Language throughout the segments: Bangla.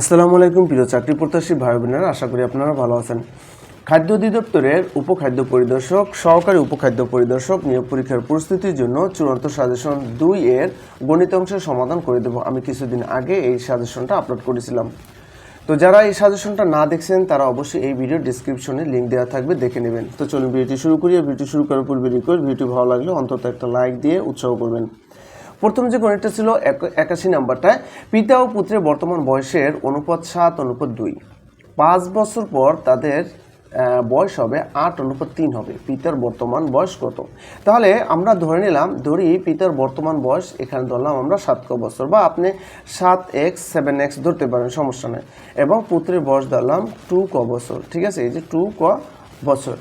আসসালামু আলাইকুম, প্রিয় চাকরি প্রত্যাশী ভাই বোনেরা আশা করি আপনারা ভালো আছেন। খাদ্য অধিদপ্তরের উপখাদ্য পরিদর্শক, সহকারী উপখাদ্য পরিদর্শক নিয়োগ পরীক্ষার প্রস্তুতির জন্য চূড়ান্ত সাজেশন দুই এর গণিত অংশের সমাধান করে দেব। আমি কিছুদিন আগে এই সাজেশনটা আপলোড করেছিলাম। তো যারা এই সাজেশনটা না দেখছেন, তারা অবশ্যই এই ভিডিও ডিসক্রিপশনে লিঙ্ক দেওয়া থাকবে, দেখে নেবেন। তো চলুন ভিডিওটি শুরু করি। আর ভিডিওটি শুরু করার পূর্বে রিকোয়েস্ট ভিডিওটি ভালো লাগলে অন্তত একটা লাইক দিয়ে উৎসাহ করবেন। প্রথম যে গণিতটা ছিল, এক- একাশি নাম্বারটায় পিতা ও পুত্রের বর্তমান বয়সের অনুপাত সাত, অনুপাত দুই। পাঁচ বছর পর তাদের বয়স হবে আট, অনুপাত তিন হবে। পিতার বর্তমান বয়স কত? তাহলে আমরা ধরে নিলাম, ধরি পিতার বর্তমান বয়স, এখানে ধরলাম আমরা সাত ক বছর, বা আপনি সাত এক্স, সেভেন এক্স ধরতে পারেন, সমস্যা নেই। এবং পুত্রের বয়স ধরলাম টু ক বছর, ঠিক আছে? এই যে টু ক বছর।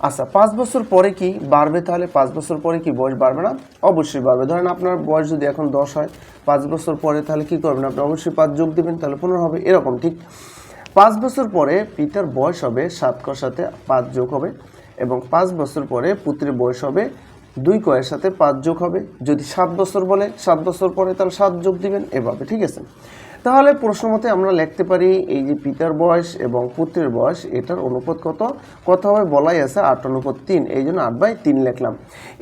আচ্ছা পাঁচ বছর পরে কি বাড়বে তাহলে? পাঁচ বছর পরে কি বয়স বাড়বে না? অবশ্যই বাড়বে। ধরেন আপনার বয়স যদি এখন দশ হয়, পাঁচ বছর পরে তাহলে কি করবেন আপনি? অবশ্যই পাঁচ যোগ দেবেন, তাহলে পনেরো হবে। এরকম, ঠিক? পাঁচ বছর পরে পিতার বয়স হবে সাত কর সাথে পাঁচ যোগ হবে এবং পাঁচ বছর পরে পুত্রের বয়স হবে দুই কয়ের সাথে পাঁচ যোগ হবে। যদি সাত বছর বলে, সাত বছর পরে তাহলে সাত যোগ দিবেন এভাবে, ঠিক আছে? তাহলে প্রশ্ন মতে আমরা লিখতে পারি, এই যে পিতার বয়স এবং পুত্রের বয়স, এটার অনুপাত কত? কত হবে? বলাই আছে আট অনুপাত তিন, এই জন্য আট বাই তিন লিখলাম।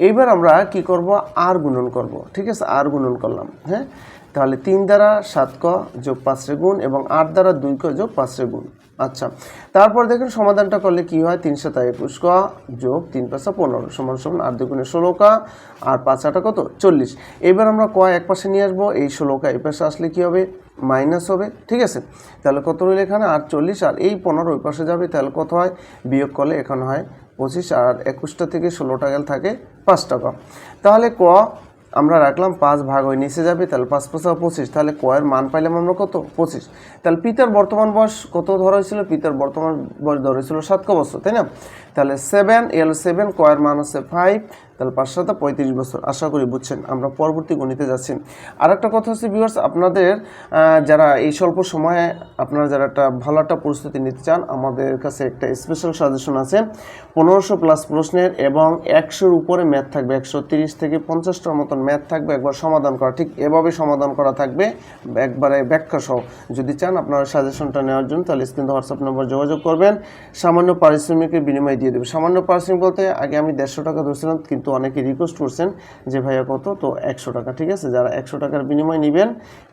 এইবার আমরা কি করব? আর গুণন করব। ঠিক আছে? আর গুণন করলাম হ্যাঁ? তাহলে তিন দ্বারা সাত ক যোগ পাঁচরে গুণ এবং আট দ্বারা দুই ক যোগ পাঁচরে গুণ। আচ্ছা তারপর দেখুন সমাধানটা করলে কি হয়? তিন সাতা একুশ ক যোগ তিন পাঁচা পনেরো সমান সমান আট দুগুণে ষোলো কা, আর পাঁচ আটা কত? চল্লিশ। এবার আমরা ক এক পাশে নিয়ে আসব, এই ষোলো কা এই পাশে আসলে কি হবে? মাইনাস হবে, ঠিক আছে? তাহলে কত রইল এখানে? আর চল্লিশ, আর এই পনেরো ওই পাশে যাবে, তাহলে কত হয়? বিয়োগ করলে এখানে হয় পঁচিশ, আর একুশটা থেকে ষোলোটা গেল থাকে পাঁচ টাকা তাহলে ক আমরা রাখলাম পাঁচ ভাগ হয়ে নিচে যাবে, তাহলে পাঁচ পাঁচ পঁচিশ। তাহলে কয়ের মান পাইলাম আমরা কত? পঁচিশ। তাহলে পিতার বর্তমান বয়স কত ধরা হয়েছিল? পিতার বর্তমান বয়স ধরা হয়েছিল সাত ক বছর, তাই না? তাহলে সেভেন এল সেভেন কয়ের মান হচ্ছে ফাইভ তাহলে পাঁচ সাথে পঁয়ত্রিশ বছর, আশা করি বুঝছেন, আমরা পরবর্তী গণিতে যাচ্ছি। আর একটা কথা হচ্ছে ভিউয়ার্স আপনাদের যারা এই স্বল্প সময়ে আপনারা যারা একটা ভালো একটা প্রস্তুতি নিতে চান, আমাদের কাছে একটা স্পেশাল সাজেশন আছে। পনেরোশো প্লাস প্রশ্নের এবং একশোর উপরে ম্যাথ থাকবে, একশো তিরিশ থেকে পঞ্চাশটার মতন ম্যাথ থাকবে, একবার সমাধান করা, ঠিক এভাবে সমাধান করা থাকবে, একবারে ব্যাখ্যা সহ। যদি চান, আপনারা সাজেশনটা নেওয়ার জন্য, তাহলে স্ক্রিন হোয়াটসঅ্যাপ নম্বর যোগাযোগ করবেন। সামান্য পারিশ্রমিকের বিনিময়ে দিয়ে দেবে। সামান্য পারিশ্রমিক বলতে, আগে আমি দেড়শো টাকা ধরছিলাম, কিন্তু অনেকে রিকোয়েস্ট করছেন যে, ভাইয়া কত? তো একশো টাকা, ঠিক আছে? যারা একশো টাকার বিনিময় নেবেন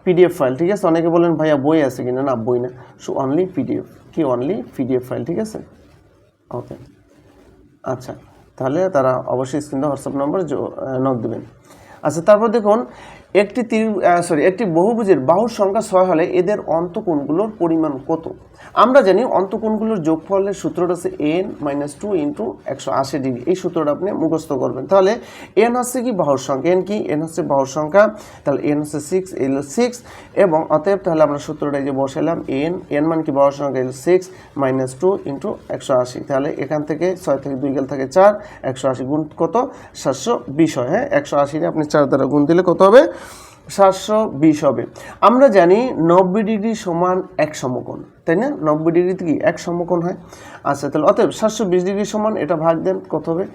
পিডিএফ ফাইল ঠিক আছে? অনেকে বলেন, ভাইয়া বই আছে কিনা? না, বই না। সো অনলি পিডিএফ কি অনলি পিডিএফ ফাইল ঠিক আছে? ওকে আচ্ছা তাহলে তারা অবশ্যই স্ক্রিনে হোয়াটসঅ্যাপ নম্বর নক দেবেন। আচ্ছা তারপর দেখুন একটি তীর সরি একটি বহুভুজের বাহুর সংখ্যা ছয় হলে এদের অন্তকোণগুলোর পরিমাণ কত? আমরা জানি অন্তকোণগুলোর যোগফলের সূত্রটা হচ্ছে এন মাইনাস টু ইন্টু একশো আশি ডিগ্রি। এই সূত্রটা আপনি মুখস্থ করবেন। তাহলে এন হচ্ছে কি বাহুর সংখ্যা? এন কি? এন হচ্ছে বাহুর সংখ্যা। তাহলে এন হচ্ছে সিক্স এল সিক্স এবং অতএব তাহলে আমরা সূত্রটা যে বসাইলাম, এন এন মান কি বাহুর সংখ্যা? L six minus two into একশো আশি। তাহলে এখান থেকে ছয় থেকে দুই গেল থাকে চার, একশো আশি গুণ কত? সাতশো বিশ হয় হ্যাঁ? একশো আশিরে আপনি চার দ্বারা গুণ দিলে কত হবে? সাতশো বিশ হবে। আমরা জানি নব্বই ডিগ্রি সমান এক সমকোণ, তাই না? নব্বই ডিগ্রিতে কি এক সমকোণ হয়? আচ্ছা তাহলে অতএব সাতশো বিশ ডিগ্রি সমান এটা ভাগ দেন, কত হবে?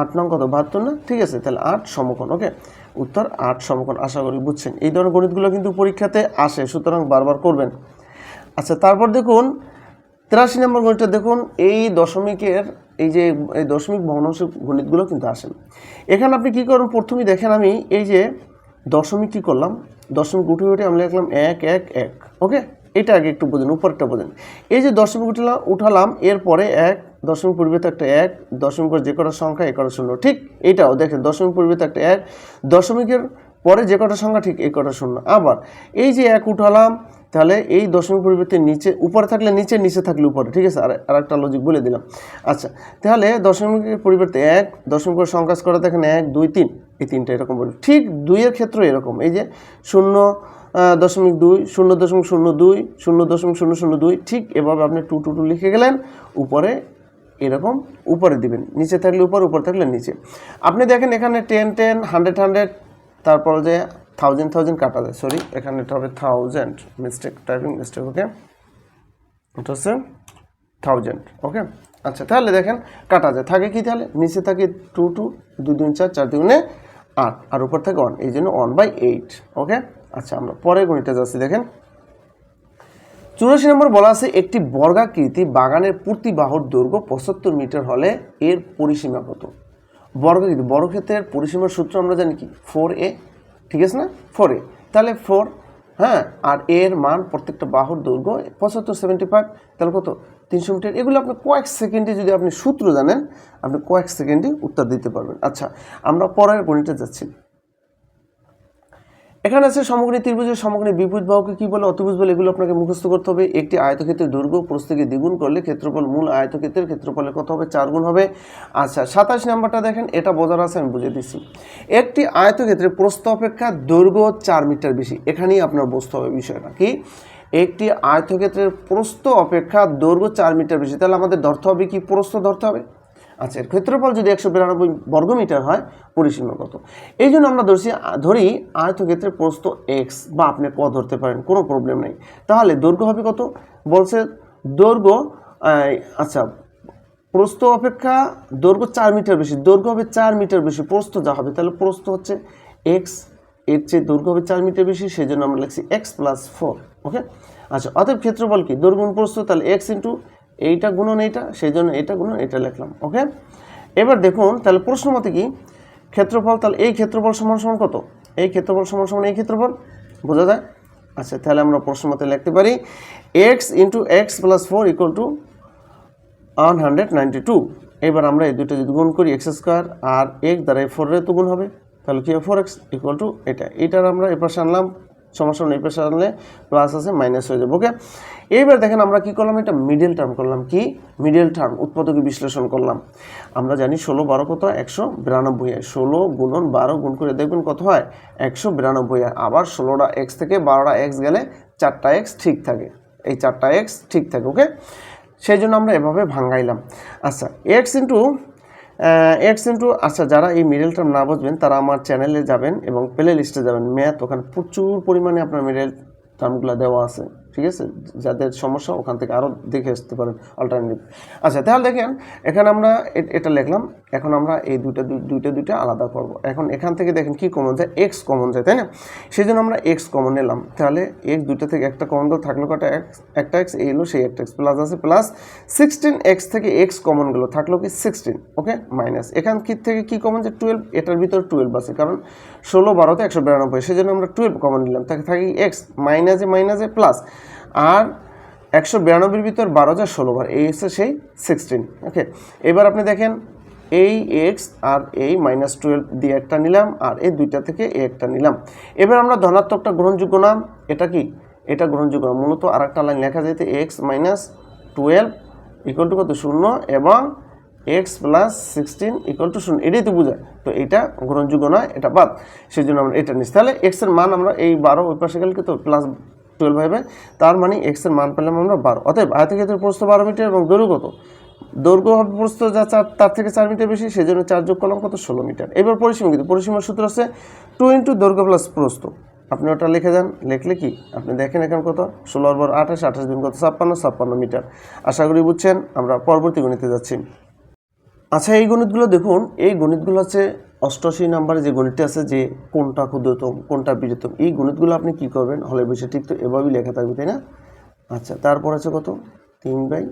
আট নং কত? বাহাত্তর না? ঠিক আছে, তাহলে আট সমকোণ, ওকে? উত্তর আট সমকোণ, আশা করি বুঝছেন। এই ধরনের গণিতগুলো কিন্তু পরীক্ষাতে আসে, সুতরাং বারবার করবেন। আচ্ছা তারপর দেখুন, তেরাশি নম্বর গণিতটা দেখুন, এই দশমিকের, এই যে, এই দশমিক ভগ্নাংশ গণিতগুলো কিন্তু আসেন। এখানে আপনি কী করুন, প্রথমেই দেখেন আমি, এই যে দশমিক কী করলাম? দশমিক উঠে উঠে আমি লিখলাম এক এক এক। ওকে এটা আগে একটু বোঝেন উপরটা বোঝেন। এই যে দশমিক উঠলাম উঠালাম, এরপরে এক, দশমিক পূর্বে তো একটা এক দশমিকের যে কটা সংখ্যা, এ কটা শূন্য। ঠিক এটাও দেখেন, দশমিক পূর্বে তো একটা এক, দশমিকের পরে যে কটা সংখ্যা, ঠিক এ কটা শূন্য। আবার এই যে এক উঠালাম তাহলে এই দশমিক পরিবর্তে নিচে, উপরে থাকলে নিচে নিচে থাকলে উপরে, ঠিক আছে? আর একটা লজিক বলে দিলাম। আচ্ছা তাহলে দশমিকের পরিবর্তে এক দশমিকের সংকাশ করা দেখেন এক, দুই, তিন। এই তিনটা এরকম বলি ঠিক দুইয়ের ক্ষেত্রে এরকম। এই যে শূন্য দশমিক দুই, শূন্য দশমিক শূন্য দুই, শূন্য দশমিক শূন্য শূন্য দুই, ঠিক এভাবে আপনি টু টু টু লিখে গেলেন, উপরে এরকম উপরে দিবেন। নিচে থাকলে উপর উপর থাকলে নিচে। আপনি দেখেন এখানে টেন টেন হান্ড্রেড হান্ড্রেড তারপর যে থাউজেন্ড থাউজেন্ড কাটা যায়। সরি এখানে এটা হবে thousand mistake typing mistake okay এটা হচ্ছে থাউজেন্ড ওকে আচ্ছা তাহলে দেখেন, কাটা যায়। থাকে কি তাহলে? নিচে থাকে টু টু দুই দুই, চার চার দুগুণে আট। আর উপর থাকে ওয়ান এই জন্য ওয়ান বাই এইট ওকে আচ্ছা আমরা পরে গণিতে যাচ্ছি, দেখেন। চুরাশি নম্বর বলা আছে, একটি বর্গাকৃতি বাগানের প্রতি বাহুর দৈর্ঘ্য পঁচাত্তর মিটার হলে এর পরিসীমা কত? বর্গাকৃতি, বর্গক্ষেত্রের পরিসীমার সূত্র আমরা জানি কি? ফোর এ ঠিক আছে না? ফোর তাহলে ফোর হ্যাঁ আর এর মান প্রত্যেকটা বাহুর দৈর্ঘ্য পঁচাত্তর সেভেন্টি ফাইভ তাহলে কত? তিনশো মিটার। এগুলো আপনি কয়েক সেকেন্ডে যদি আপনি সূত্র জানেন, আপনি কয়েক সেকেন্ডে উত্তর দিতে পারবেন। আচ্ছা আমরা পরের গণিতে যাচ্ছি। এখানে আছে সমগ্রী ত্রিভুজের সমগ্রী বিপরীত বাহুকে কি বলে অতিভুজ বলে, এগুলো আপনাকে মুখস্থ করতে হবে। একটি আয়তক্ষেত্রের দৈর্ঘ্য প্রস্থকে দ্বিগুণ করলে ক্ষেত্রফল মূল আয়তক্ষেত্রের ক্ষেত্রফলে কত হবে? চার গুণ হবে। আচ্ছা সাতাশ নাম্বারটা দেখেন, এটা বোঝার আছে, আমি বুঝে দিচ্ছি। একটি আয়তক্ষেত্রে প্রস্থ অপেক্ষা দৈর্ঘ্য চার মিটার বেশি। এখানেই আপনার বুঝতে হবে বিষয়টা কি? একটি আয়তক্ষেত্রের প্রস্থ অপেক্ষা দৈর্ঘ্য চার মিটার বেশি। তাহলে আমাদের ধরতে হবে কি? প্রস্থ ধরতে হবে। আচ্ছা এর ক্ষেত্রফল যদি একশো বিরানব্বই বর্গমিটার হয়, পরিসীমা কত? এই জন্য আমরা ধরছি, ধরি আয়তক্ষেত্রের প্রস্থ এক্স বা আপনি ক ধরতে পারেন, কোনো প্রবলেম নেই। তাহলে দৈর্ঘ্য হবে কত? বলছে দৈর্ঘ্য আচ্ছা প্রস্থ অপেক্ষা দৈর্ঘ্য চার মিটার বেশি, দৈর্ঘ্য হবে চার মিটার বেশি, প্রস্থ যা হবে, তাহলে প্রস্থ হচ্ছে এক্সের চেয়ে দৈর্ঘ্য হবে চার মিটার বেশি সেই জন্য আমরা লিখছি এক্স প্লাস ফোর ওকে আচ্ছা অতএব ক্ষেত্রফল কি? দৈর্ঘ্য প্রস্থ, তাহলে এক্স ইন্টু এইটা গুণন এইটা সেই জন্য এটা গুণন এটা লিখলাম, ওকে? এবার দেখুন, তাহলে প্রশ্ন মতে কি? ক্ষেত্রফল তাহলে এই ক্ষেত্রফল সমান সমান কত? এই ক্ষেত্রফল সমান সমান এই ক্ষেত্রফল? বোঝা যায়? আচ্ছা তাহলে আমরা প্রশ্ন মতে লিখতে পারি X into X plus four equal to one hundred ninety two এবার আমরা এই দুটো যদি গুণ করি এক্স স্কোয়ার আর এক দ্বারা ফোরের তো গুণ হবে। তাহলে কি হবে? ফোর এক্স ইকুয়াল টু এটা। এটার আমরা এ পাশে আনলাম সমস্যা নেই পাশে আনলে প্লাস আছে মাইনাস হয়ে যাবে ওকে এইবার দেখেন আমরা কি করলাম, এটা মিডল টার্ম করলাম কি? মিডল টার্ম উৎপাদকে বিশ্লেষণ করলাম। আমরা জানি ষোলো বারো কত? একশো বিরানব্বই হয় ষোলো গুণন বারো গুণ করে দেখবেন কত হয়? একশো বিরানব্বই হয় আবার ষোলোটা এক্স থেকে বারোটা এক্স গেলে চারটা এক্স ঠিক থাকে। এই চারটা এক্স ঠিক থাকে ওকে সেই জন্য আমরা এভাবে ভাঙ্গাইলাম। আচ্ছা এক্স ইন্টু এক্স ইন্টু আচ্ছা যারা এই মিডল টার্ম না বুঝবেন, তারা আমার চ্যানেলে যাবেন এবং প্লে লিস্টে যাবেন। ম্যাথ ওখানে প্রচুর পরিমাণে আপনার মিডল টার্মগুলো দেওয়া আছে। ঠিক আছে? যাদের সমস্যা, ওখান থেকে আরও দেখে আসতে পারেন অল্টারনেটিভ আচ্ছা তাহলে দেখেন, এখানে আমরা এটা লিখলাম, এখন আমরা এই দুইটা দুইটা দুইটা আলাদা করব। এখন এখান থেকে দেখেন কি কমন যায়? এক্স কমন যায়, তাই না? সেই জন্য আমরা এক্স কমন নিলাম। তাহলে এক্স দুইটা থেকে একটা কমন গেল, থাকল কটা এক্স একটা এক্স এই এলো সেই একটা এক্স প্লাস আছে প্লাস সিক্সটিন এক্স থেকে এক্স কমন গেলো, থাকল কি সিক্সটিন ওকে মাইনাস এখান থেকে কি কমন যে টুয়েলভ এটার ভিতর টুয়েলভ আছে, কারণ ষোলো বারোতে একশো বিরানব্বই সেই জন্য আমরা টুয়েলভ কমন নিলাম। তাকে থাকি এক্স মাইনাসে মাইনাসে প্লাস আর একশো বিরানব্বইয়ের ভিতর বারো যা ষোলো বার, এই হচ্ছে সেই সিক্সটিন ওকে এবার আপনি দেখেন, এই এক্স আর এই মাইনাস টুয়েলভ দিয়ে একটা নিলাম আর এই দুইটা থেকে এ একটা নিলাম। এবার আমরা ধনাত্মকটা গ্রহণযোগ্য নাম, এটা কি? এটা গ্রহণযোগ্য নাম মূলত আর একটা লাইন লেখা যেতে X minus twelve equal to কত? শূন্য এবং X plus sixteen equal to শূন্য, এটাই তো বোঝায়। তো এটা গ্রহণযোগ্য নয় এটা বাদ। সেই জন্য আমরা এটা নিচ্ছি। তাহলে এক্সের মান আমরা এই বারো ওই পাশে গেলে তো? প্লাস টুয়েলভ হবে, তার মানে এক্সের মান পেলাম আমরা বারো। অতএব আয়তক্ষেত্রের প্রস্থ বারো মিটার এবং দৈর্ঘ্য কত? দৈর্ঘ্য হবে প্রস্থ যা চার, তার থেকে চার মিটার বেশি সেই জন্য চার যোগ করলাম কত? ষোলো মিটার এবার পরিসীমা কিন্তু, পরিসীমার সূত্র আছে টু ইন্টু দৈর্ঘ্য প্লাস প্রস্থ। আপনি ওটা লিখে যান লিখলে কি? আপনি দেখেন এখন কত? ষোলোর পর আঠাশ আঠাশ দিন কত? ছাপ্পান্ন ছাপ্পান্ন মিটার আশা করি বুঝছেন, আমরা পরবর্তী গণিতে যাচ্ছি। আচ্ছা এই গণিতগুলো দেখুন, এই গণিতগুলো হচ্ছে অষ্টআশি নাম্বারে যে গণিতটি আছে, যে কোনটা ক্ষুদ্রতম, কোনটা বৃহত্তম, এই গণিতগুলো আপনি কি করবেন? হলে বসে ঠিক তো এভাবেই লেখা থাকবে, তাই না? আচ্ছা তারপর আছে কত? তিন বাই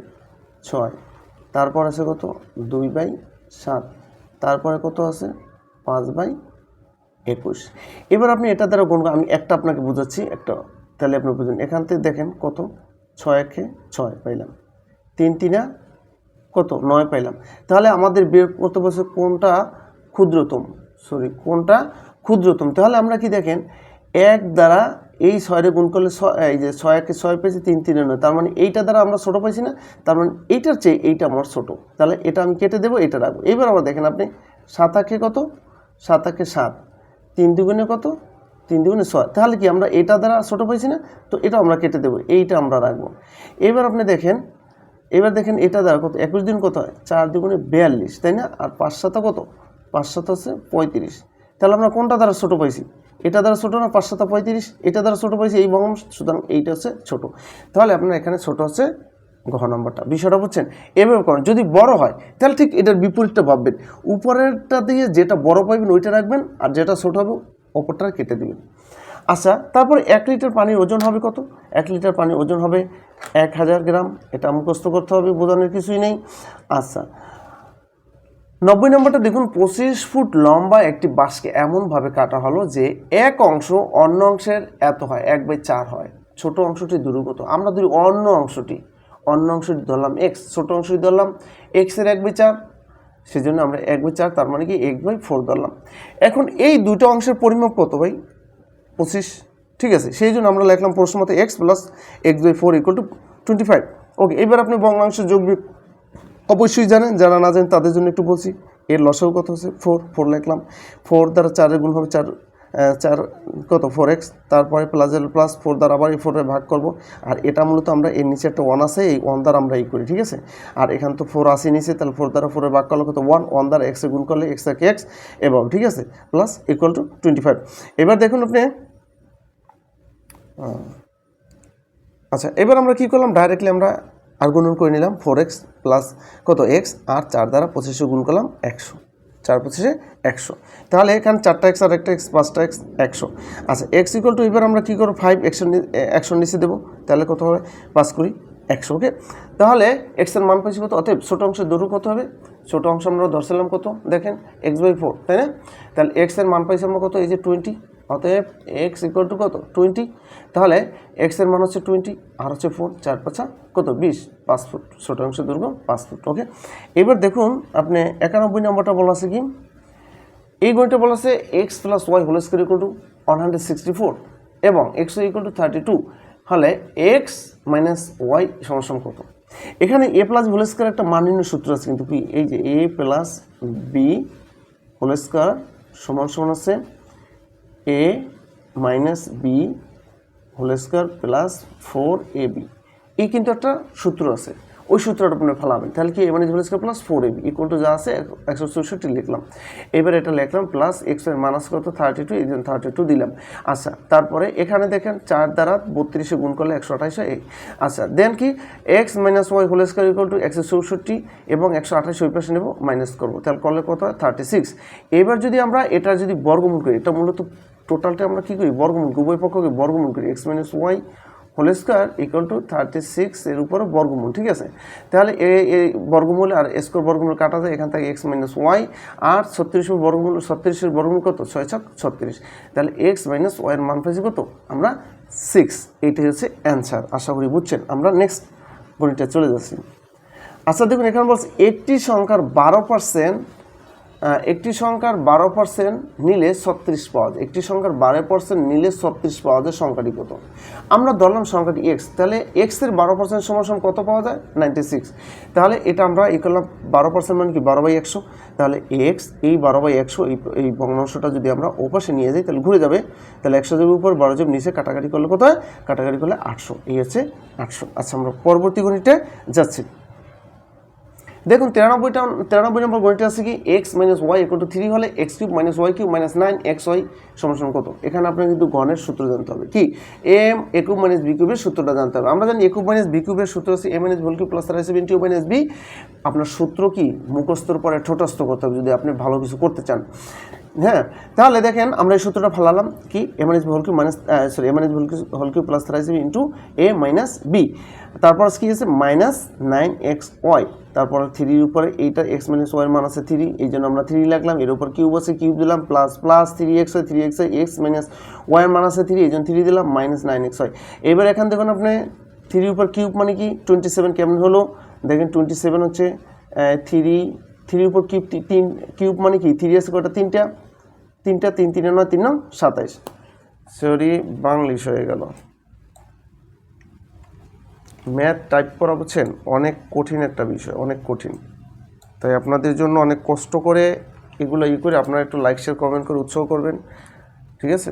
ছয়। তারপর আছে কত? দুই বাই সাত। তারপরে কত আছে? পাঁচ বাই একুশ। এবার আপনি এটা দ্বারা গুণ আমি একটা আপনাকে বোঝাচ্ছি, একটা তাহলে আপনি বুঝুন। এখান থেকে দেখেন কত? ছয় একে ছয় পাইলাম। তিন তিনা কত? নয় পাইলাম। তাহলে আমাদের বের করতে বলছে কোনটা ক্ষুদ্রতম সরি কোনটা ক্ষুদ্রতম? তাহলে আমরা কি দেখেন, এক দ্বারা এই ছয়রে গুণ করলে এই যে ছয় একে ছয় পেয়েছি, তিন তিনে নয়। তার মানে এইটা দ্বারা আমরা ছোটো পাইছি না, তার মানে এইটার চেয়ে এইটা আমার ছোটো। তাহলে এটা আমি কেটে দেবো, এটা রাখব। এইবার আমরা দেখেন আপনি, সাত আঁকে কত? সাত আঁকে সাত। তিন দুগুণে কত? তিন দুগুণে ছয়। তাহলে কি আমরা এটা দ্বারা ছোটো পাইছি না? তো এটা আমরা কেটে দেবো, এইটা আমরা রাখব। এবার আপনি দেখেন, এবার দেখেন এটা দ্বারা কত? একুশ দিন কত হয়? চার দুগুণে বিয়াল্লিশ, তাই না? আর পাঁচ সাথে কত? পাঁচ সাথে হচ্ছে পঁয়ত্রিশ। তাহলে আমরা কোনটা দ্বারা ছোটো পাইছি? এটা দ্বারা ছোটো না পাঁচ সাথে পঁয়ত্রিশ? এটা দ্বারা ছোটো পাইছি, এই বঙ্গম সুতরাং এইটা হচ্ছে ছোটো। তাহলে আপনার এখানে ছোটো হচ্ছে ঘ নম্বরটা। বিষয়টা বুঝছেন? এভাবে করেন। যদি বড় হয়, তাহলে ঠিক এটার বিপরীতটা ভাববেন। উপরেরটা দিয়ে যেটা বড় পাইবেন, ওইটা রাখবেন, আর যেটা ছোট হবে অপরটা কেটে দেবেন। আচ্ছা তারপর এক লিটার পানির ওজন হবে কত? এক লিটার পানির ওজন হবে এক হাজার গ্রাম। এটা মুখস্থ করতে হবে, বোঝানোর কিছুই নেই। আচ্ছা নব্বই নম্বরটা দেখুন, পঁচিশ ফুট লম্বা একটি বাঁশকে এমনভাবে কাটা হলো যে এক অংশ অন্য অংশের এত হয়, এক বাই চার হয়। ছোট অংশটি দূরগত। আমরা ধরি অন্য অংশটি। অন্য অংশটি ধরলাম এক্স ছোট অংশটি ধরলাম এক্সের এক বাই চার। সেজন্য আমরা এক বাই চার, তার মানে কি এক বাই ফোর ধরলাম। এখন এই দুটো অংশের পরিমাপ কত ভাই? পঁচিশ। ঠিক আছে, সেই জন্য আমরা লিখলাম প্রশ্ন মতো X plus X by four equal to twenty five okay এবার আপনি ভগ্নাংশের যোগ অবশ্যই জানেন, যারা না জানেন তাদের জন্য একটু বলছি। এর লসও কত হচ্ছে? ফোর ফোর লিখলাম। ফোর দ্বারা চারের গুণ হবে চার চার কত? ফোর এক্স তারপরে প্লাসের প্লাস ফোর দ্বারা আবার এই ফোরে ভাগ করব। আর এটা মূলত আমরা এর নিচে একটা ওয়ান আছে, এই ওয়ান দ্বারা আমরা এই করি, ঠিক আছে? আর এখান তো ফোর আসে নিচে, তাহলে ফোর দ্বারা ফোরে ভাগ করলে কত? ওয়ান ওয়ান দ্বারা এক্সে গুণ করলে এক্স এক এক্স এবং ঠিক আছে? Plus equal to twenty five এবার দেখুন আপনি আচ্ছা এবার আমরা কি করলাম? ডাইরেক্টলি আমরা আর গুণন করে নিলাম ফোর এক্স প্লাস কত? এক্স আর চার দ্বারা পঁচিশে গুণ করলাম একশো। চার পঁচিশে একশো। তাহলে এখানে চারটা এক্স আর একটা এক্স পাঁচটা এক্স একশো। আচ্ছা এক্স ইকুয়াল টু এবার আমরা কী করব? ফাইভ একশো একশো নিচে দেবো। তাহলে কত হবে? পাঁচ কুড়ি, একশো ওকে তাহলে এক্সের মান পাইছি কত? অতএব ছোটো অংশের দূর কত হবে? ছোটো অংশ আমরা ধরছিলাম কত? দেখেন এক্স বাই ফোর তাই না? তাহলে এক্সের মান পাইছি আমরা কত? এই যে টোয়েন্টি অতএব এক্স ইকুয়াল টু কত? টোয়েন্টি তাহলে এক্সের মান হচ্ছে টোয়েন্টি আর হচ্ছে ফোর চার পাঁচা কত? বিশ। পাঁচ ফুট ছোটো অংশ দুর্গ, পাঁচ ফুট ওকে এবার দেখুন, আপনি একানব্বই নম্বরটা বলা আছে কি? এই গণিতটা বলা আছে X plus Y whole square equal to one hundred sixty four এবং X equal to thirty two হলে এক্স মাইনাস ওয়াই সমান কত? এখানে এ প্লাস হোল স্কোয়ার একটা মান নির্ণয় সূত্র আছে, কিন্তু কি? এই যে A plus B whole square সমান সমান আছে A minus B whole square plus four A B এই কিন্তু একটা সূত্র আছে। ওই সূত্রটা আপনি ফেলাবেন। তাহলে কি এ মানে whole square plus four A B equal to যা আছে, একশো চৌষট্টি লিখলাম। এবার এটা লিখলাম প্লাস এক্সের মাইনাস কত? থার্টি টু এই থার্টি টু দিলাম। আচ্ছা তারপরে এখানে দেখেন চার দ্বারা বত্রিশে গুণ করলে একশো আঠাশে এই আচ্ছা দেন কি? X minus Y whole square equal to একশো চৌষট্টি এবং একশো আঠাশ ওই পাশে নেব মাইনাস করব। তাহলে করলে কত থার্টি সিক্স এবার যদি আমরা এটা যদি বর্গমূল করি, এটা মূলত টোটালটা আমরা কী করি? বর্গমূল করি, উভয় পক্ষকে বর্গমূল করি X minus Y whole square equal to thirty six এর উপরে বর্গমূল ঠিক আছে? তাহলে এ এই বর্গমূল আর স্কোয়ার বর্গমূল কাটা যায় এখান থেকে এক্স মাইনাস ওয়াই আর ছত্রিশের বর্গমূল ছত্রিশের বর্গমূল কত? ছয় ছক ছত্রিশ। তাহলে এক্স মাইনাস ওয়াইয়ের মান পেয়েছি কত? আমরা সিক্স এইটাই হচ্ছে অ্যান্সার আশা করি বুঝছেন? আমরা নেক্সট গণিতটা চলে যাচ্ছি। আচ্ছা দেখুন এখানে বলছে একটি সংখ্যার বারো পার্সেন্ট একটি সংখ্যার বারো পার্সেন্ট নিলে ছত্রিশ পাওয়া যায়। একটি সংখ্যার বারো পার্সেন্ট নিলে ছত্রিশ পাওয়া যায় সংখ্যাটি কত? আমরা ধরলাম সংখ্যাটি এক্স তাহলে এক্সের বারো পার্সেন্ট সমান কত পাওয়া যায়? নাইনটি সিক্স তাহলে এটা আমরা এই করলাম বারো পার্সেন্ট মানে কি বারো বাই একশো? তাহলে এক্স এই বারো বাই একশো, এই এই ভগ্নাংশটা যদি আমরা ওপাশে নিয়ে যাই, তাহলে ঘুরে যাবে। তাহলে একশো যাবে উপর বারো যাবে নিচে কাটাকাটি করলে কত হয়? কাটাকাটি করলে আটশো। এই হচ্ছে আটশো। আচ্ছা আমরা পরবর্তী গণিতে যাচ্ছি। দেখুন, তিরানব্বইটা, তিরানব্বই নম্বর গণিতটা আছে কি? X minus Y equal to three হলে X cube minus Y cube minus nine X Y সমান কত? এখানে আপনাকে কিন্তু গণের সূত্র জানতে হবে, কি? এম এ মাইনাস বি কিউবের সূত্রটা জানতে হবে। আমরা জানি এ কিউব মাইনাস বি কিউবের সূত্র আছে A minus whole cube plus তার সেভেন কিউব মাইনাস বি আপনার সূত্র কি? মুখস্থর পরে ঠোঁটস্থ করতে হবে যদি আপনি ভালো কিছু করতে চান। হ্যাঁ তাহলে দেখেন, আমরা এই সূত্রটা ফালালাম, কি? A minus whole cube minus sorry A minus whole cube whole cube plus seven into A minus B তারপর কি? আছে মাইনাস নাইন এক্স ওয়াই তারপর থ্রির উপরে এইটা এক্স মাইনাস ওয়াই মান আছে থ্রি এই জন্য আমরা থ্রি লাগলাম এর উপর কিউব আছে কিউব দিলাম প্লাস প্লাস থ্রি এক্স হয় থ্রি এক্স হয় এক্স মাইনাস ওয়াই মান আছে থ্রি এই জন্য থ্রি দিলাম মাইনাস নাইন এক্স হয় এবার এখান দেখুন আপনি থ্রির উপর কিউব মানে কি? টোয়েন্টি সেভেন কেমন হলো? দেখেন টোয়েন্টি সেভেন হচ্ছে থ্রি থ্রির উপর কিউব তিন কিউব মানে কি? থ্রি আছে কটা তিনটা। তিনটা, তিন তিন নয় তিন নয় সাতাইশ। সরি বাংলিশ হয়ে গেল। ম্যাথ টাইপ করা বুঝছেন অনেক কঠিন একটা বিষয়, অনেক কঠিন। তাই আপনাদের জন্য অনেক কষ্ট করে এগুলো ই করে আপনারা একটু লাইক শেয়ার কমেন্ট করে উৎসাহ করবেন, ঠিক আছে?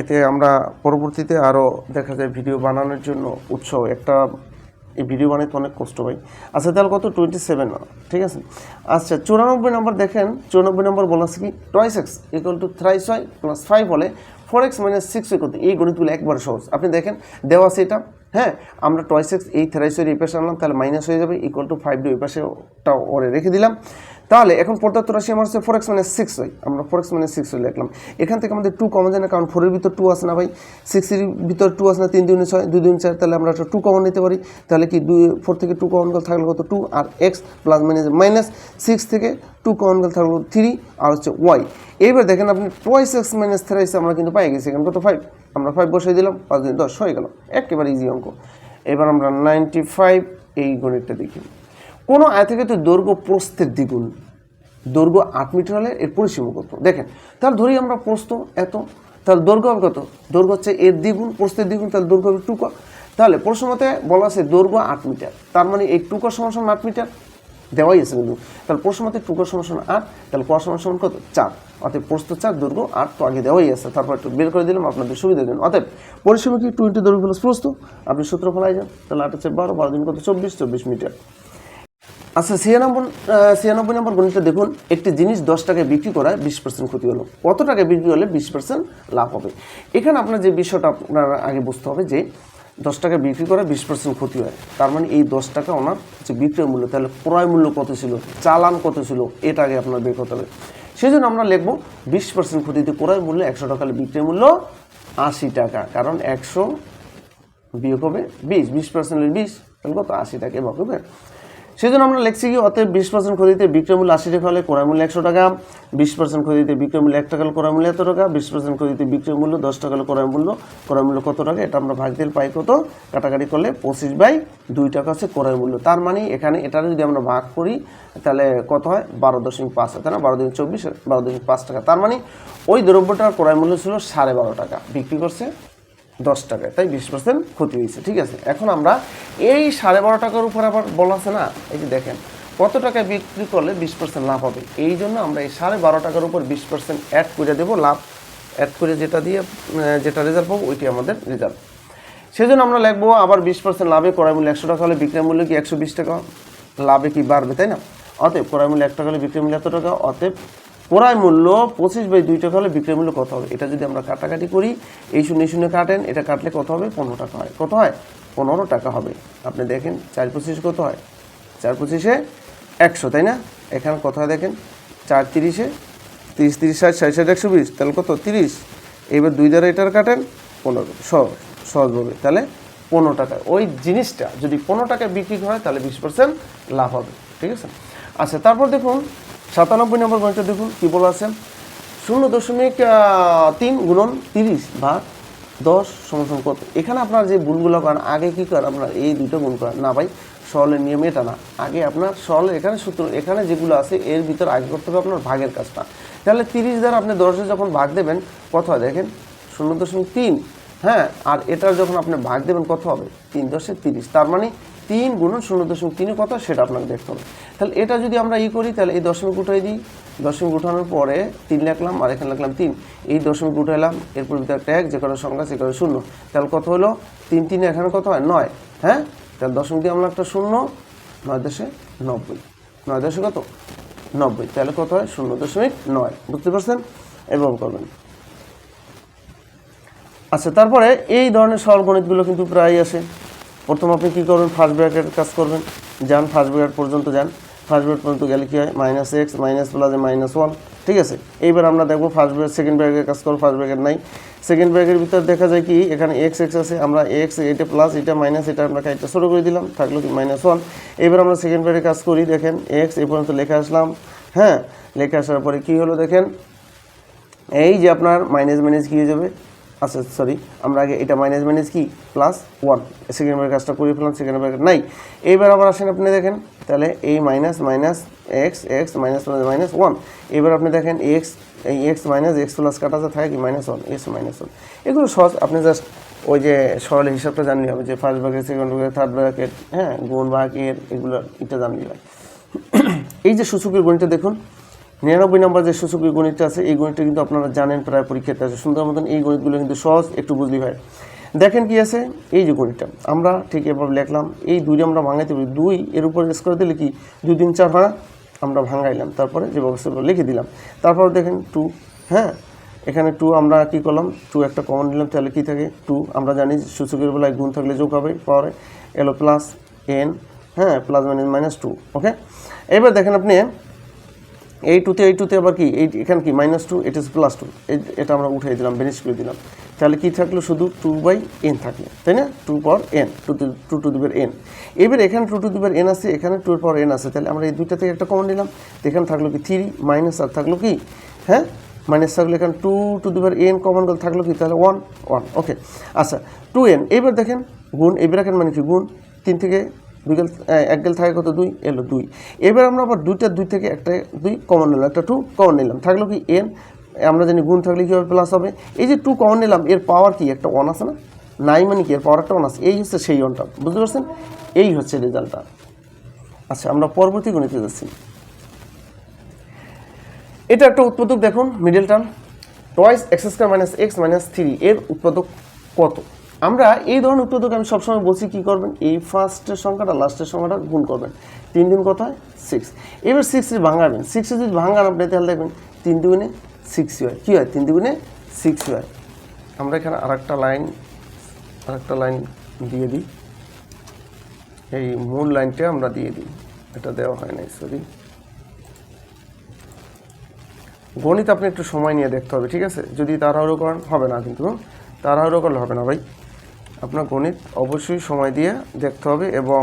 এতে আমরা পরবর্তীতে আরও দেখা যায় ভিডিও বানানোর জন্য উৎসাহ, একটা এই ভিডিও বানাইতে অনেক কষ্ট পাই। আচ্ছা তাহলে কত? টোয়েন্টি সেভেন ঠিক আছে? আচ্ছা চুরানব্বই নম্বর দেখেন, চুরানব্বই নম্বর বলা আছে কি? Twice X equal to thrice Y plus five হলে four X minus six equal এই গণিতগুলো একবার সহজ। আপনি দেখেন, দেওয়া আছে এটা হ্যাঁ আমরা টয়েস এই থ্রাইসের এই পাশে আনলাম, তাহলে মাইনাস হয়ে যাবে ইকুয়াল টু ফাইভ ডি ওই পাশেটা ওরে রেখে দিলাম। তাহলে এখন পঁচাত্তর রাশি আমার হচ্ছে ফোর এক্স মানে সিক্স হয় আমরা ফোর এক্স মানে সিক্স হয়ে লিখলাম। এখান থেকে আমাদের টু কমন যায় না কারণ ফোরের ভিতর টু আসে না ভাই। সিক্সের ভিতর টু আসে না, তিন, দুই, ছয়, দুই দুই, চার, তাহলে আমরা একটা টু কমন নিতে পারি। তাহলে কি দুই ফোর থেকে টু কমন গেল থাকলে কত? টু আর X plus minus minus six থেকে টু কমন গেল থাকলে থ্রি আর হচ্ছে ওয়াই এইবার দেখেন আপনি টোয়াইস এক্স মাইনাস থ্রাইস আমরা কিন্তু পাই গেছি। এখানে কত? ফাইভ আমরা ফাইভ বসিয়ে দিলাম, পাঁচ দিন দশ, হয়ে গেল। একেবারে ইজি অঙ্ক। এবার আমরা নাইনটি ফাইভ এই গণিতটা দেখি। কোনো আয়তক্ষেত্রে দৈর্ঘ্য প্রস্থের দ্বিগুণ। দৈর্ঘ্য আট মিটার হলে এর পরিসীমা কত? দেখেন, তাহলে ধরি আমরা প্রস্থ এত, তাহলে দৈর্ঘ্য হবে কত? দৈর্ঘ্য হচ্ছে এর দ্বিগুণ, প্রস্থের দ্বিগুণ, তাহলে দৈর্ঘ্য হবে টুকা তাহলে প্রশ্নমতে বলা আছে দৈর্ঘ্য আট মিটার, তার মানে এই টুকা সমান সমান আট মিটার? দেওয়াই আছে কিন্তু। তাহলে প্রশ্নমতে টুকা সমান সমান আট, তাহলে ক সমান সমান কত? চার। অতএব প্রস্থ চার, দৈর্ঘ্য আট, তো আগে দেওয়াই আছে। তারপর একটু বের করে দিলাম, আপনাদের সুবিধা দিন অতএব পরিসীমা কি? টু ইন্টু দৈর্ঘ্য প্লাস প্রস্থ। আপনি সূত্র ফলাই যান। তাহলে আট হচ্ছে বারো বারো দিন কত? চব্বিশ চব্বিশ মিটার। আচ্ছা ছিয়ানব্বই ছিয়ানব্বই নম্বর গণিতটা দেখুন, একটি জিনিস দশ টাকায় বিক্রি করায় বিশ পার্সেন্ট ক্ষতি হলো। কত টাকায় বিক্রি হলে বিশ পার্সেন্ট লাভ হবে? এখানে আপনার যে বিষয়টা আপনার আগে বুঝতে হবে যে, দশ টাকা বিক্রি করে বিশ পার্সেন্ট ক্ষতি হয়। তার মানে এই দশ টাকা ওনার যে বিক্রয় মূল্য, তাহলে ক্রয় মূল্য কত ছিল, চালান কত ছিল, এটা আগে আপনার বের করতে হবে। সেই জন্য আমরা লিখব বিশ পার্সেন্ট ক্ষতিতে ক্রয় মূল্য একশো টাকা বিক্রয় মূল্য আশি টাকা, কারণ একশো বিয়োগ হবে বিশ বিশ পার্সেন্টের বিশ, তাহলে কত? আশি টাকা হবে। সেই জন্য আমরা লিখছি কি, অতএব বিশ পার্সেন্ট ক্ষতিতে বিক্রয় মূল্য আশি টাকা হলে ক্রয় মূল্য একশো টাকা, বিশ পার্সেন্ট ক্ষতিতে বিক্রয় মূল্য এক টাকা হলে ক্রয় মূল্য এত টাকা, বিশ পার্সেন্ট ক্ষতিতে বিক্রয় মূল্য দশ টাকা হলে ক্রয় মূল্য ক্রয় মূল্য কত টাকা, এটা আমরা ভাগ দিলে পাই কত? কাটাকাটি করলে পঁচিশ বাই দুই টাকা হচ্ছে ক্রয় মূল্য। তার মানে এখানে এটা যদি আমরা ভাগ করি, তাহলে কত হয়? বারো দশমিক পাঁচ, তাই না? বারো দশমিক চব্বিশ, বারো দশমিক পাঁচ টাকা। তার মানে ওই দ্রব্যটার ক্রয় মূল্য ছিল সাড়ে বারো টাকা। বিক্রি করছে দশ টাকায়, তাই বিশ পার্সেন্ট ক্ষতি হয়েছে, ঠিক আছে? এখন আমরা এই সাড়ে বারো টাকার উপর আবার বলা আছে না? এই যে দেখেন, কত টাকায় বিক্রি করলে বিশ পার্সেন্ট লাভ হবে? এই জন্য আমরা এই সাড়ে বারো টাকার উপর বিশ পার্সেন্ট অ্যাড করে দেবো, লাভ অ্যাড করে যেটা দিয়ে যেটা রেজাল্ট পাবো ওইটি আমাদের রেজাল্ট সেই জন্য আমরা লিখব আবার বিশ পার্সেন্ট লাভে ক্রয় মূল্য একশো টাকা হলে বিক্রয় মূল্য কি একশো বিশ টাকা? লাভে কি বাড়বে, তাই না? অতএব ক্রয় মূল্য এক টাকা হলে বিক্রয় মূল্য এত টাকা, অতএব ক্রয় মূল্য পঁচিশ বাই দুই টাকা হলে বিক্রয় মূল্য কত হবে? এটা যদি আমরা কাটাকাটি করি, এই শূন্য শূন্য কাটেন, এটা কাটলে কত হবে? পনেরো টাকা হয়। কত হয়? পনেরো টাকা হবে। আপনি দেখেন, চার পঁচিশ কত হয়? চার পঁচিশে একশো, তাই না? এখানে হয় দেখেন? চার তিরিশে তিরিশ তিরিশ ষাট ষাট ষাট, একশো বিশ। তাহলে কত? তিরিশ। এবার দুই দ্বারা এটার কাটেন, পনেরো। সহজ, সহজভাবে। তাহলে পনেরো টাকা। ওই জিনিসটা যদি পনেরো টাকায় বিক্রি হয়, তাহলে বিশ পার্সেন্ট লাভ হবে। ঠিক আছে? আচ্ছা তারপর দেখুন সাতানব্বই নম্বর গণিতটা দেখুন, কী বলা আছে? শূন্য দশমিক তিন গুণন তিরিশ বা দশ সমর্থন কত? এখানে আপনার যে ভুলগুলো করেন, আগে কী করেন আপনার? এই দুটো গুণ করেন। না ভাই, সরলের নিয়ম এটা না। আগে আপনার সরলের এখানে সূত্র, এখানে যেগুলো আছে, এর ভিতর আগে করতে হবে আপনার ভাগের কাজটা। তাহলে তিরিশ দ্বারা আপনি দশে যখন ভাগ দেবেন, কত হয় দেখেন? শূন্য দশমিক তিন হ্যাঁ? আর এটার যখন আপনি ভাগ দেবেন, কত হবে? তিন দশে তিরিশ। তার মানে তিন গুণন শূন্য দশমিক তিনে কত সেটা আপনাকে দেখতে হবে। তাহলে এটা যদি আমরা ই করি, তাহলে এই দশমিক উঠাই দিই। দশমিক উঠানোর পরে তিন লিখলাম, আর এখানে লিখলাম তিন। এই দশমিক উঠাইলাম, এরপর ভিতরে এক, যে কোনো সংখ্যা সে শূন্য। তাহলে কত হলো? তিন তিনে এখানে কত হয়? নয়। হ্যাঁ? তাহলে দশমিক দিয়ে আমরা একটা শূন্য, নয় দশে নব্বই। নয় দশে কত? নব্বই। তাহলে কত হয়? শূন্য দশমিক নয়। বুঝতে পারছেন? এবং করবেন। আচ্ছা তারপরে এই ধরনের সরল গণিতগুলো কিন্তু প্রায় আসে। প্রথম আপনি কী করবেন? ফার্স্ট ব্র্যাকেটের কাজ করবেন। যান ফার্স্ট ব্র্যাকেট পর্যন্ত যান। ফার্স্ট ব্র্যাকেট পর্যন্ত গেলে কী হয়? Minus X minus plus minus one ঠিক আছে? এইবার আমরা দেখব ফার্স্ট ব্র্যাকেট সেকেন্ড ব্র্যাকেট কাজ করব ফার্স্ট ব্র্যাকেট নাই। সেকেন্ড ব্র্যাকের ভিতর দেখা যায় কি? এখানে এক্স এক্স আছে। আমরা এক্স এটা প্লাস এটা মাইনাস এটা আমরা কাজটা শুরু করে দিলাম। থাকল কি মাইনাস ওয়ান এবার আমরা সেকেন্ড ব্র্যাকেট কাজ করি। দেখেন এক্স এ পর্যন্ত লেখা আসলাম। হ্যাঁ? লেখা আসার পরে কী হলো দেখেন? এই যে আপনার মাইনাস মাইনাস কী হয়ে যাবে? আচ্ছা সরি আমরা আগে এটা মাইনাস মাইনাস কি? প্লাস ওয়ান সেকেন্ড ব্র্যাকেট কাজটা করে ফেলাম সেকেন্ড ব্র্যাকেট নাই। এইবার আবার আসেন আপনি দেখেন, তাহলে এই minus minus X X minus minus one এবার আপনি দেখেন এক্স এই এক্স মাইনাস এক্স প্লাস কাটাতে থাকে কি? Minus one x minus one এগুলো সহজ, আপনি জাস্ট ওই যে সরল হিসাবটা জানলে হবে, যে first bracket second bracket third bracket হ্যাঁ গুণ ভাগ এগুলো এটা জানলে হয়। এই যে সূচকের গণিতটা দেখুন নিরানব্বই নম্বর যে সূচকের গণিতটা আছে, এই গণিতটা কিন্তু আপনারা জানেন, প্রায় পরীক্ষাতে আছে। সুন্দর মতন এই গণিতগুলো কিন্তু সহজ, একটু বুঝলি হয় দেখেন কি আছে? এই যে গণিতটা, আমরা ঠিক এভাবে লিখলাম, এই দুই আমরা ভাঙাইতে পারি। দুই, এর উপর স্কোয়ার দিলে কি? দুই, তিন, চার না? আমরা ভাঙাইলাম। তারপরে যে ব্যবস্থাগুলো লিখে দিলাম। তারপর দেখেন টু হ্যাঁ? এখানে টু আমরা কি করলাম? টু একটা কমন নিলাম, তাহলে কী থাকে? টু আমরা জানি সূচকের বেলায় গুণ থাকলে যোগ হবে পরে এলো প্লাস এন হ্যাঁ? Plus minus minus two okay এবার দেখেন আপনি এই টুতে এই টুতে আবার কি? এই এখানে কি? মাইনাস টু এটা প্লাস টু এটা আমরা উঠিয়ে দিলাম বেনিশ করে দিলাম। তাহলে কি থাকল? শুধু টু বাই এন থাকল। তাই না? Two power n two two two দিবের n এবার এখানে টু টু দিবের এন আছে, এখানে টু পাওয়ার এন আছে। তাহলে আমরা এই দুইটা থেকে একটা কমন নিলাম। এখানে থাকল কি থ্রি মাইনাস আর থাকল কি? হ্যাঁ? মাইনাস থাকল এখানে টু টু দিবের এন কমন থাকল কি? তাহলে ওয়ান ওয়ান ওকে আচ্ছা টু এন এবার দেখেন, গুণ এই ব্র্যাকেট মানে কি? গুণ, তিন থেকে দুই গেল এক গেল থাকে কত? দুই, এলো দুই। এবার আমরা আবার দুইটা, দুই থেকে একটা, দুই কমন নিলাম, একটা টু কমন নিলাম। থাকল কি এন আমরা জানি গুণ থাকলে কী হবে প্লাস হবে? এই যে টু কমন নিলাম, এর পাওয়ার কি? একটা ওয়ান আছে না? নাই মানে কি? এর পাওয়ার একটা ওয়ান আছে। এই হচ্ছে সেই ওয়ানটা বুঝতে পারছেন? এই হচ্ছে রেজাল্টটা আচ্ছা আমরা পরবর্তী গণিতে যাচ্ছি। এটা একটা উৎপাদক, দেখুন middle term twice x square minus x minus three এর উৎপাদক কত? আমরা এই ধরনের উৎপাদক আমি সবসময় বলছি কী করবেন? এই ফার্স্টের সংখ্যাটা লাস্টের সংখ্যাটা গুণ করবেন। তিন দিন কত হয়? সিক্স এবার সিক্স ভাঙাবেন। সিক্সে যদি ভাঙান আপনি তাহলে দেখবেন তিন দুগুণে সিক্স হয়। কী হয়? তিন দুগুণে সিক্স হয়। আমরা এখানে আরেকটা লাইন আরেকটা লাইন দিয়ে দিই। এই মূল লাইনটা আমরা দিয়ে দিই। এটা দেওয়া হয় নাই সরি গণিত আপনি একটু সময় নিয়ে দেখতে হবে, ঠিক আছে? যদি তাড়াহুড়ো করেন, হবে না কিন্তু। তাড়াহুড়ো করলে হবে না ভাই। আপনার গণিত অবশ্যই সময় দিয়ে দেখতে হবে এবং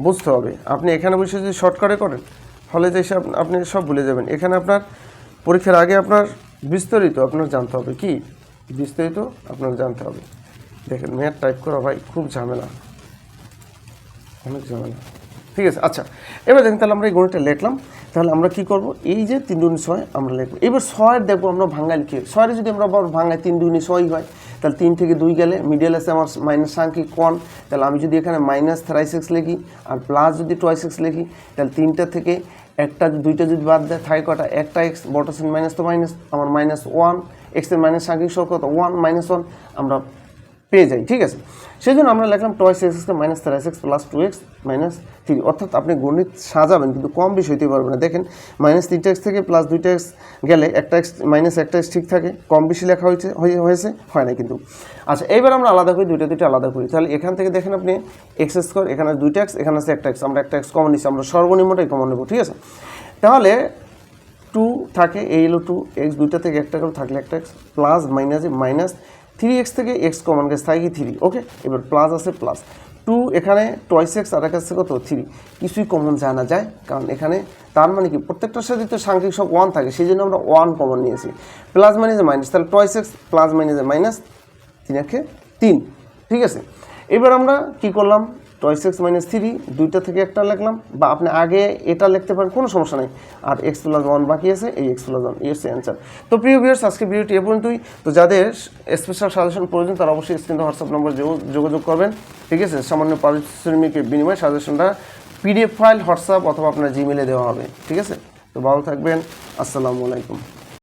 বুঝতে হবে। আপনি এখানে বসে যদি শর্টকাটে করেন, ফলে যে সব আপনি সব ভুলে যাবেন। এখানে আপনার পরীক্ষার আগে আপনার বিস্তারিত আপনার জানতে হবে। কি? বিস্তারিত আপনার জানতে হবে। দেখেন ম্যাথ টাইপ করা ভাই খুব ঝামেলা। অনেক ঝামেলা। ঠিক আছে আচ্ছা। এবার দেখেন, তাহলে আমরা এই গণিতটা লিখলাম। তাহলে আমরা কি করব? এই যে তিন দুনি ছয় আমরা লিখব। এবার ছয়ের দেখব আমরা ভাঙ্গায় লিখি ছয়ের যদি আমরা আবার ভাঙ্গায় তিন দুনি ছয় হয়। তাহলে তিন থেকে দুই গেলে মিডিয়াল আছে আমার মাইনাস সাংখ্যিক কন তাহলে আমি যদি এখানে মাইনাস থ্রাই সিক্স লিখি আর প্লাস যদি টয় সিক্স লিখি, তাহলে তিনটা থেকে একটা দুইটা যদি বাদ দেয় থাকে কটা একটা এক্স বটাসেন মাইনাস তো মাইনাস আমার মাইনাস ওয়ান এক্সের মাইনাস সাংখ্যিক সহ কত ওয়ান মাইনাস ওয়ান আমরা পেয়ে যাই, ঠিক আছে? সেই জন্য আমরা লিখলাম টয়েস এক্স এক্সকে minus তেরাশ x plus two x minus three অর্থাৎ আপনি গণিত সাজাবেন, কিন্তু কম বেশি হইতে পারবে না। দেখেন মাইনাস তিনটা এক্স থেকে প্লাস দুইটা এক্স গেলে একটা এক্স মাইনাস একটা এক্স ঠিক থাকে, কম বেশি লেখা হয়েছে, হয়ে- হয়েছে, হয় না কিন্তু। আচ্ছা এইবার আমরা আলাদা করি, দুইটা দুইটা আলাদা করি। তাহলে এখান থেকে দেখেন আপনি এক্স স্কোয়ার এখানে দুইটা এক্স এখানে আছে একটা এক্স আমরা একটা এক্স কমন নিচ্ছি আমরা সর্বনিম্নটাই কমন নেব, ঠিক আছে? তাহলে টু থাকে, এই হলো টু এক্স দুইটা থেকে একটা করে থাকলে একটা এক্স প্লাস মাইনাসে মাইনাস থ্রি এক্স থেকে এক্স কমন কি থ্রি ওকে এবার প্লাস আছে প্লাস টু এখানে টয়েস এক্স আর কাছে কত? থ্রি কিছুই কমন জানা যায়, কারণ এখানে তার মানে কি? প্রত্যেকটার সাথে তো সাংখ্যিক সব ওয়ান থাকে সেই জন্য আমরা ওয়ান কমন নিয়েছি। প্লাস মাইনাস মাইনাস তাহলে twice x plus minus minus তিন একে তিন। ঠিক আছে? এবার আমরা কি করলাম? টয়েস এক্স মাইনাস থ্রি দুইটা থেকে একটা লিখলাম, বা আপনি আগে এটা লিখতে পারেন, কোনো সমস্যা নেই। আর এক্স প্লাস ওয়ান বাকি আছে, এই এক্স প্লাস ওয়ান হচ্ছে অ্যান্সার তো প্রিয় ভিউয়ার্স আজকে ভিডিওটি এ পর্যন্তই। তো যাদের স্পেশাল সাজেশন প্রয়োজন, তারা অবশ্যই স্ক্রিনে হোয়াটসঅ্যাপ নম্বর যোগাযোগ করবেন। ঠিক আছে? সামান্য পারিশ্রমিকের বিনিময়ে সাজেশনটা পিডিএফ ফাইল হোয়াটসঅ্যাপ অথবা আপনার জিমেলে দেওয়া হবে। ঠিক আছে? তো ভালো থাকবেন। আসসালামু আলাইকুম।